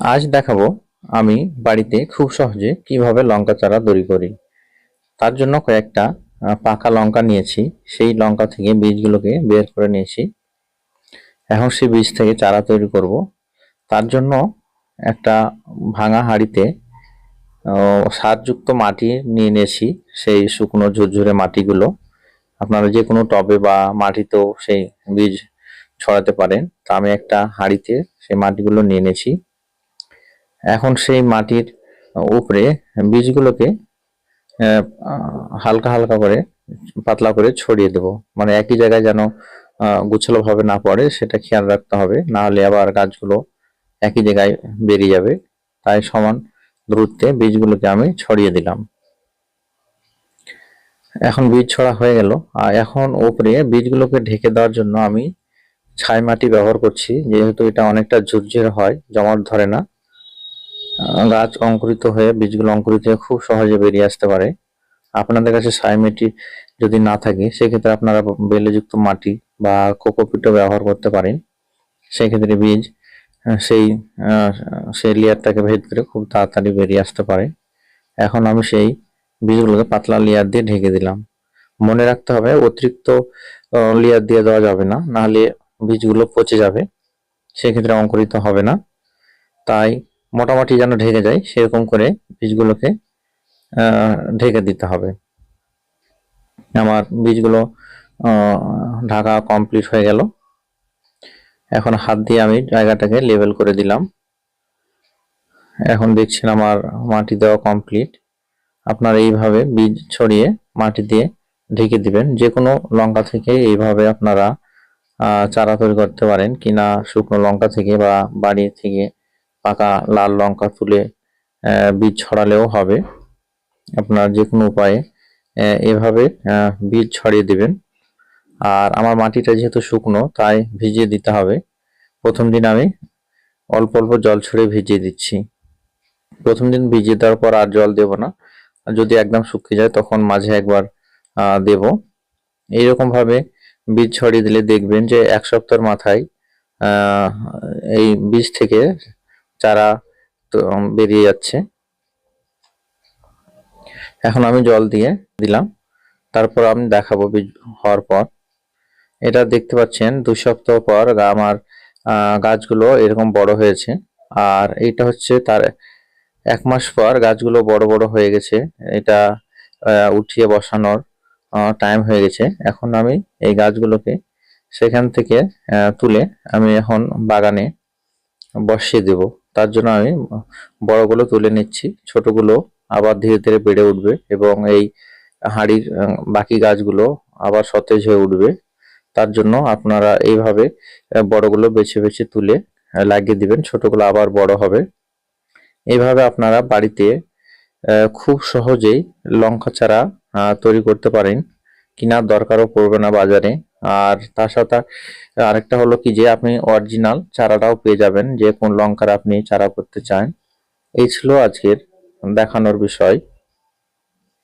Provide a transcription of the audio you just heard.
আজ দেখাবো আমি বাড়িতে খুব সহজে কীভাবে লঙ্কা চারা তৈরি করি। তার জন্য কয়েকটা পাকা লঙ্কা নিয়েছি। সেই লঙ্কা থেকে বীজগুলোকে বের করে নিয়েছি। এখন সেই বীজ থেকে চারা তৈরি করব। তার জন্য একটা ভাঙা হাঁড়িতে সারযুক্ত মাটি নিয়ে নিয়েছি। সেই শুকনো ঝুরঝুরে মাটিগুলো। আপনারা যে কোনো টবে বা মাটিতেও সেই বীজ ছড়াতে পারেন। তা আমি একটা হাঁড়িতে সেই মাটিগুলো নিয়ে নিয়েছি। এখন সেই মাটির উপরে বীজগুলোকে হালকা হালকা করে, পাতলা করে ছড়িয়ে দেব। মানে একই জায়গায় যেন গুছালো ভাবে না পড়ে, সেটা খেয়াল রাখতে হবে। না হলে আবার গাছগুলো একই জায়গায় বেরিয়ে যাবে। তাই সমান দূরত্বে বীজগুলোকে আমি ছড়িয়ে দিলাম। এখন বীজ ছড়া হয়ে গেল। আর এখন উপরে বীজগুলোকে ঢেকে দেওয়ার জন্য আমি ছাই মাটি ব্যবহার করছি। যেহেতু এটা অনেকটা ঝুরঝুরে হয়, জমাট ধরে না। গাছ অঙ্কুরিত হয়ে, বীজগুলো অঙ্কুরিত হয়ে খুব সহজে বেরিয়ে আসতে পারে। আপনাদের কাছে সাইমেটি যদি না থাকে, সেক্ষেত্রে আপনারা বেলেযুক্ত মাটি বা কোকোপিটও ব্যবহার করতে পারেন। সেক্ষেত্রে বীজ সেই সেই লেয়ারটাকে ভেদ করে খুব তাড়াতাড়ি বেরিয়ে আসতে পারে। এখন আমি সেই বীজগুলোকে পাতলা লেয়ার দিয়ে ঢেকে দিলাম। মনে রাখতে হবে, অতিরিক্ত লেয়ার দিয়ে দেওয়া যাবে না, নাহলে বীজগুলো পচে যাবে, সেক্ষেত্রে অঙ্কুরিত হবে না। তাই মোটামুটি যেন ঢেকে যায়, সেরকম করে বীজগুলোকে ঢেকে দিতে হবে। আমার বীজগুলো ঢাকা কমপ্লিট হয়ে গেল। এখন হাত দিয়ে আমি জায়গাটাকে লেভেল করে দিলাম। এখন দেখছেন আমার মাটি দেওয়া কমপ্লিট আপনার এইভাবে বীজ ছড়িয়ে মাটি দিয়ে ঢেকে দিবেন। যে কোনো লঙ্কা থেকে এইভাবে আপনারা চারা তৈরি করতে পারেন, কিনা শুকনো লঙ্কা থেকে বা বাড়ি থেকে পাকা লাল লঙ্কা তুলে বীজ ছড়ালেও হবে। আপনার যে কোনো উপায়ে এভাবে বীজ ছড়িয়ে দিবেন। আর আমার মাটিটা যেহেতু শুকনো, তাই ভিজিয়ে দিতে হবে। প্রথম দিন আমি অল্প অল্প জল ছড়িয়ে ভিজিয়ে দিচ্ছি। প্রথম দিন ভিজিয়ে দেওয়ার পর আর জল দেব না। যদি একদম শুকিয়ে যায়, তখন মাঝে একবার দেব। এইরকম ভাবে বীজ ছড়িয়ে দিলে দেখবেন যে এক সপ্তাহের মাথায় এই বীজ থেকে চারা বেরিয়ে যাচ্ছে। এখন আমি জল দিয়ে দিলাম। তারপর আমি দেখাবো বীজ হওয়ার পর। এটা দেখতে পাচ্ছেন দুই সপ্তাহ পর আমার গাছগুলো এরকম বড় হয়েছে। আর এটা হচ্ছে তার এক মাস পর গাছগুলো বড় বড় হয়ে গেছে। এটা উঠিয়ে বসানোর টাইম হয়ে গেছে। এখন আমি এই গাছগুলোকে সেখান থেকে তুলে আমি এখন বাগানে বসিয়ে দেব। তার জন্য আমি বড়গুলো তুলে নিচ্ছি, ছোটগুলো আবার ধীরে ধীরে বেড়ে উঠবে এবং এই হাঁড়ির বাকি গাছগুলো আবার সতেজ হয়ে উঠবে। তার জন্য আপনারা এইভাবে বড়গুলো বেছে বেছে তুলে লাগিয়ে দিবেন, ছোটগুলো আবার বড় হবে। এইভাবে আপনারা বাড়িতে খুব সহজেই লঙ্কা চারা তৈরি করতে পারেন। কেনার দরকারও পড়বে না বাজারে। আর তার সাথে আরেকটা হলো কি যে আপনি অরিজিনাল চারাটাও পেয়ে যাবেন যে কোন লঙ্কার আপনি চারা করতে চান। এই ছিল আজকের দেখানোর বিষয়।